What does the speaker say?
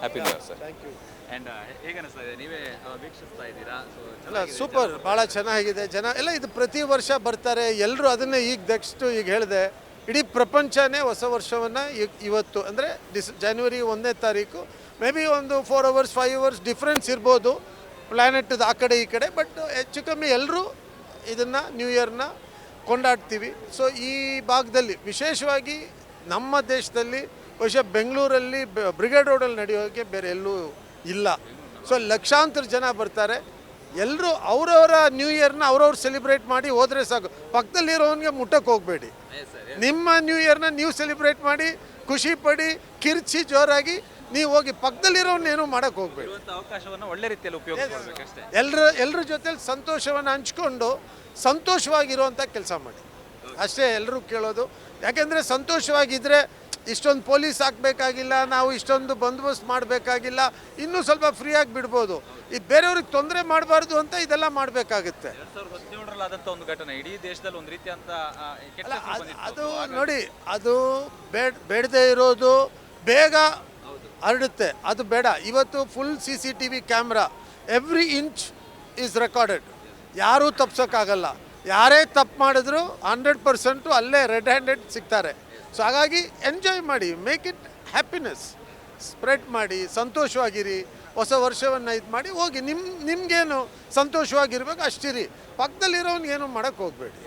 Happy new year sir thank you and ಹೇಗೆ ಅನಿಸ್ತಾ ಇದೆ ನೀವೇ ಆ, ವೀಕ್ಷಿಸ್ತಾ ಇದ್ದೀರಾ? ಸೊ ಅಲ್ಲ ಸೂಪರ್ ಭಾಳ ಚೆನ್ನಾಗಿದೆ. ಜನ ಎಲ್ಲ ಇದು ಪ್ರತಿ ವರ್ಷ ಬರ್ತಾರೆ. ಎಲ್ಲರೂ ಅದನ್ನೇ ಈಗ ನೆಕ್ಸ್ಟು ಈಗ ಹೇಳಿದೆ ಇಡೀ ಪ್ರಪಂಚನೇ ಹೊಸ ವರ್ಷವನ್ನು ಇವತ್ತು ಅಂದರೆ ಡಿಸ್ ಜನವರಿ ಒಂದನೇ ತಾರೀಕು. ಮೇ ಬಿ ಒಂದು four hours five hours difference ಇರ್ಬೋದು. ಪ್ಲ್ಯಾನೆಟ್ದು ಆ ಕಡೆ ಈ ಕಡೆ ಬಟ್ ಹೆಚ್ಚು ಕಮ್ಮಿ ಎಲ್ಲರೂ ಇದನ್ನು ನ್ಯೂ ಇಯರ್ನ ಕೊಂಡಾಡ್ತೀವಿ. ಸೊ ಈ ಭಾಗದಲ್ಲಿ ವಿಶೇಷವಾಗಿ ನಮ್ಮ ದೇಶದಲ್ಲಿ ಬಹುಶಃ ಬೆಂಗಳೂರಲ್ಲಿ ಬ್ರಿಗೇಡ್ ರೋಡಲ್ಲಿ ನಡೆಯೋಕ್ಕೆ ಬೇರೆ ಎಲ್ಲೂ ಇಲ್ಲ. ಸೊ ಲಕ್ಷಾಂತರ ಜನ ಬರ್ತಾರೆ. ಎಲ್ಲರೂ ಅವರವರ ನ್ಯೂ ಇಯರ್ನ ಅವ್ರವ್ರು ಸೆಲೆಬ್ರೇಟ್ ಮಾಡಿ ಹೋದರೆ ಸಾಕು. ಪಕ್ಕದಲ್ಲಿರೋನಿಗೆ ಮುಟ್ಟಕ್ಕೆ ಹೋಗಬೇಡಿ. ನಿಮ್ಮ ನ್ಯೂ ಇಯರ್ನ ನೀವು ಸೆಲೆಬ್ರೇಟ್ ಮಾಡಿ ಖುಷಿ ಪಡಿ ಕಿರ್ಚಿ ಜೋರಾಗಿ ನೀವು ಹೋಗಿ ಪಕ್ಕದಲ್ಲಿರೋನೇನು ಮಾಡಕ್ಕೆ ಹೋಗಬೇಡಿ. ಅವಕಾಶವನ್ನು ಒಳ್ಳೆ ರೀತಿಯಲ್ಲಿ ಉಪಯೋಗ ಎಲ್ಲರ ಎಲ್ಲರ ಜೊತೆಲಿ ಸಂತೋಷವನ್ನು ಹಂಚ್ಕೊಂಡು ಸಂತೋಷವಾಗಿರುವಂಥ ಕೆಲಸ ಮಾಡಿ. ಅಷ್ಟೇ ಎಲ್ಲರೂ ಕೇಳೋದು. ಯಾಕೆಂದರೆ ಸಂತೋಷವಾಗಿದ್ದರೆ ಇಷ್ಟೊಂದು ಪೊಲೀಸ್ ಹಾಕಬೇಕಾಗಿಲ್ಲ ನಾವು ಇಷ್ಟೊಂದು ಬಂದೋಬಸ್ತ್ ಮಾಡಬೇಕಾಗಿಲ್ಲ ಇನ್ನೂ ಸ್ವಲ್ಪ ಫ್ರೀಯಾಗಿ ಬಿಡ್ಬೋದು. ಈ ಬೇರೆಯವ್ರಿಗೆ ತೊಂದರೆ ಮಾಡಬಾರ್ದು ಅಂತ ಇದೆಲ್ಲ ಮಾಡಬೇಕಾಗುತ್ತೆ. ಒಂದು ಘಟನೆ ಇಡೀ ದೇಶದಲ್ಲಿ ರೀತಿಯಂತ. ಅದು ನೋಡಿ ಅದು ಬೇಡ ಬೇಡದೇ ಇರೋದು ಬೇಗ ಹರಡುತ್ತೆ. ಅದು ಬೇಡ. ಇವತ್ತು full C C T V camera every inch is recorded ಯಾರೂ ತಪ್ಸೋಕ್ಕಾಗಲ್ಲ. ಯಾರೇ ತಪ್ಪು ಮಾಡಿದ್ರು ಹಂಡ್ರೆಡ್ ಪರ್ಸೆಂಟು ಅಲ್ಲೇ ರೆಡ್ ಹ್ಯಾಂಡೆಡ್ ಸಿಗ್ತಾರೆ. ಸೊ ಹಾಗಾಗಿ ಎಂಜಾಯ್ ಮಾಡಿ ಮೇಕ್ ಇಟ್ ಹ್ಯಾಪಿನೆಸ್ ಸ್ಪ್ರೆಡ್ ಮಾಡಿ, ಸಂತೋಷವಾಗಿರಿ. ಹೊಸ ವರ್ಷವನ್ನು ಇದು ಮಾಡಿ ಹೋಗಿ. ನಿಮ್ಮ ನಿಮಗೇನು ಸಂತೋಷವಾಗಿರ್ಬೇಕು ಅಷ್ಟಿರಿ. ಪಕ್ಕದಲ್ಲಿರೋನ್ಗೇನು ಮಾಡೋಕ್ಕೆ ಹೋಗಬೇಡಿ.